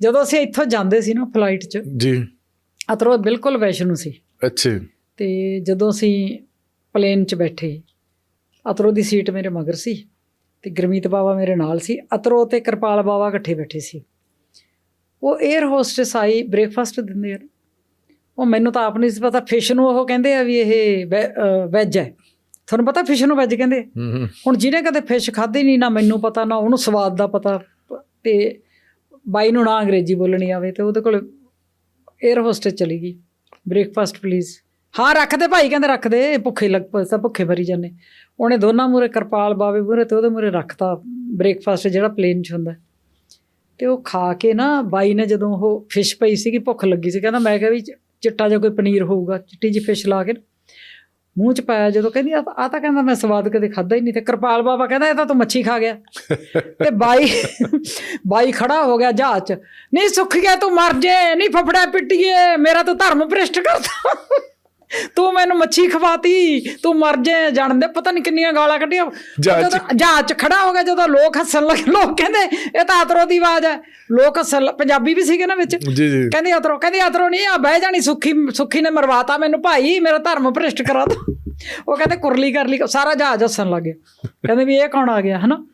ਜਦੋਂ ਅਸੀਂ ਇੱਥੋਂ ਜਾਂਦੇ ਸੀ ਨਾ ਫਲਾਈਟ 'ਚ ਜੀ। ਅਤਰੋ ਬਿਲਕੁਲ ਵੈਸ਼ਨੂ ਸੀ। ਅੱਛਾ। ਤੇ ਜਦੋਂ ਅਸੀਂ ਪਲੇਨ 'ਚ ਬੈਠੇ ਅਤਰੋ ਦੀ ਸੀਟ ਮੇਰੇ ਮਗਰ ਸੀ ਤੇ ਗੁਰਮੀਤ ਬਾਬਾ ਮੇਰੇ ਨਾਲ ਸੀ ਅਤਰੋ ਤੇ ਕਿਰਪਾਲ ਬਾਬਾ ਇਕੱਠੇ ਬੈਠੇ ਸੀ। ਉਹ 에ਅਰ ਹੋਸਟਸ ਆਈ ਬ੍ਰੇਕਫਾਸਟ ਦਿੰਦੇ ਆ ਉਹ ਮੈਨੂੰ ਤਾਂ ਆਪ ਨਹੀਂ ਸੀ ਪਤਾ ਫਿਸ਼ ਨੂੰ ਉਹ ਕਹਿੰਦੇ ਆ ਵੀ ਇਹ ਵੈਜ ਹੈ। ਤੁਹਾਨੂੰ ਪਤਾ ਫਿਸ਼ ਨੂੰ ਵੈਜ ਕਹਿੰਦੇ ਹੁਣ ਜਿਹਨੇ ਕਦੇ ਫਿਸ਼ ਖਾਧੀ ਨਹੀਂ ਨਾ ਮੈਨੂੰ ਪਤਾ ਨਾ ਉਹਨੂੰ ਸਵਾਦ ਦਾ ਪਤਾ। ਤੇ ਬਾਈ ਨੂੰ ਨਾ ਅੰਗਰੇਜ਼ੀ ਬੋਲਣੀ ਆਵੇ ਤੇ ਉਹਦੇ ਕੋਲ 에ਅਰ ਹੋਸਟਸ ਚਲੀ ਗਈ। ਬ੍ਰੇਕਫਾਸਟ ਪਲੀਜ਼ ਹਾਂ ਰੱਖਦੇ ਭਾਈ, ਕਹਿੰਦੇ ਰੱਖਦੇ ਭੁੱਖੇ ਲੱਗ ਪਏ, ਸਭ ਭੁੱਖੇ ਭਰੀ ਜਾਂਦੇ। ਉਹਨੇ ਦੋਨਾਂ ਮੂਰੇ ਕਿਰਪਾਲ ਬਾਵੇ ਮੂਰੇ ਤੇ ਉਹਦੇ ਮੂਰੇ ਰੱਖਤਾ ਬ੍ਰੇਕਫਾਸਟ ਜਿਹੜਾ ਪਲੇਨ 'ਚ ਹੁੰਦਾ। ਤੇ ਉਹ ਖਾ ਕੇ ਨਾ ਬਾਈ ਨੇ ਜਦੋਂ ਉਹ ਫਿਸ਼ ਪਈ ਸੀਗੀ, ਭੁੱਖ ਲੱਗੀ ਸੀ, ਕਹਿੰਦਾ ਮੈਂ ਕਿਹਾ ਵੀ ਚਿੱਟਾ ਜਿਹਾ ਕੋਈ ਪਨੀਰ ਹੋਊਗਾ, ਚਿੱਟੀ ਜਿਹੀ ਫਿਸ਼ ਲਾ ਕੇ ਮੂੰਹ 'ਚ ਪਾਇਆ ਜਦੋਂ ਕਹਿੰਦੀ ਆ ਤਾਂ ਕਹਿੰਦਾ ਮੈਂ ਸਵਾਦ ਕਦੇ ਖਾਦਾ ਹੀ ਨਹੀਂ ਤੇ ਕਿਰਪਾਲ ਬਾਬਾ ਕਹਿੰਦਾ ਇਹ ਤਾਂ ਤੂੰ ਮੱਛੀ ਖਾ ਗਿਆ। ਤੇ ਬਾਈ ਬਾਈ ਖੜਾ ਹੋ ਗਿਆ ਜਹਾਜ਼ 'ਚ ਨਹੀਂ ਸੁੱਖ ਗਿਆ ਤੂੰ ਮਰ ਜੇ ਨਹੀਂ ਫਫੜਾ ਪਿੱਟੀਏ ਮੇਰਾ ਤੂੰ ਧਰਮ ਭ੍ਰਿਸ਼ਟ ਕਰਦਾ। ਤੂੰ ਮੈਨੂੰ ਮੱਛੀ ਖਵਾਤੀ ਤੂੰ ਮਰ ਜੇ ਜਾਣਦੇ ਪਤਾ ਨਹੀਂ ਕਿੰਨੀਆਂ ਗਾਲਾਂ ਕੱਢੀਆਂ। ਜਹਾਜ਼ 'ਚ- ਜਦੋਂ ਜਹਾਜ਼ 'ਚ ਖੜਾ ਹੋ ਗਿਆ ਜਦੋਂ ਲੋਕ ਹੱਸਣ ਲੱਗੇ ਲੋਕ ਕਹਿੰਦੇ ਇਹ ਤਾਂ ਆਤਰੋ ਦੀ ਆਵਾਜ਼ ਹੈ। ਲੋਕ ਹੱਸਣ ਪੰਜਾਬੀ ਵੀ ਸੀਗੇ ਨਾ ਵਿੱਚ। ਕਹਿੰਦੀ ਆਤਰੋ ਕਹਿੰਦੀ ਆਤਰੋ ਨਹੀਂ ਆ ਬਹਿ ਜਾਣੀ ਸੁੱਖੀ ਸੁੱਖੀ ਨੇ ਮਰਵਾਤਾ ਮੈਨੂੰ ਭਾਈ ਮੇਰਾ ਧਰਮ ਭ੍ਰਿਸ਼ਟ ਕਰਾ ਦੋ। ਉਹ ਕਹਿੰਦੇ ਕੁਰਲੀ ਕਰ ਲਈ ਸਾਰਾ ਜਹਾਜ਼ ਹੱਸਣ ਲੱਗ ਗਿਆ। ਕਹਿੰਦੇ ਵੀ ਇਹ ਕੌਣ ਆ ਗਿਆ ਹਨਾ?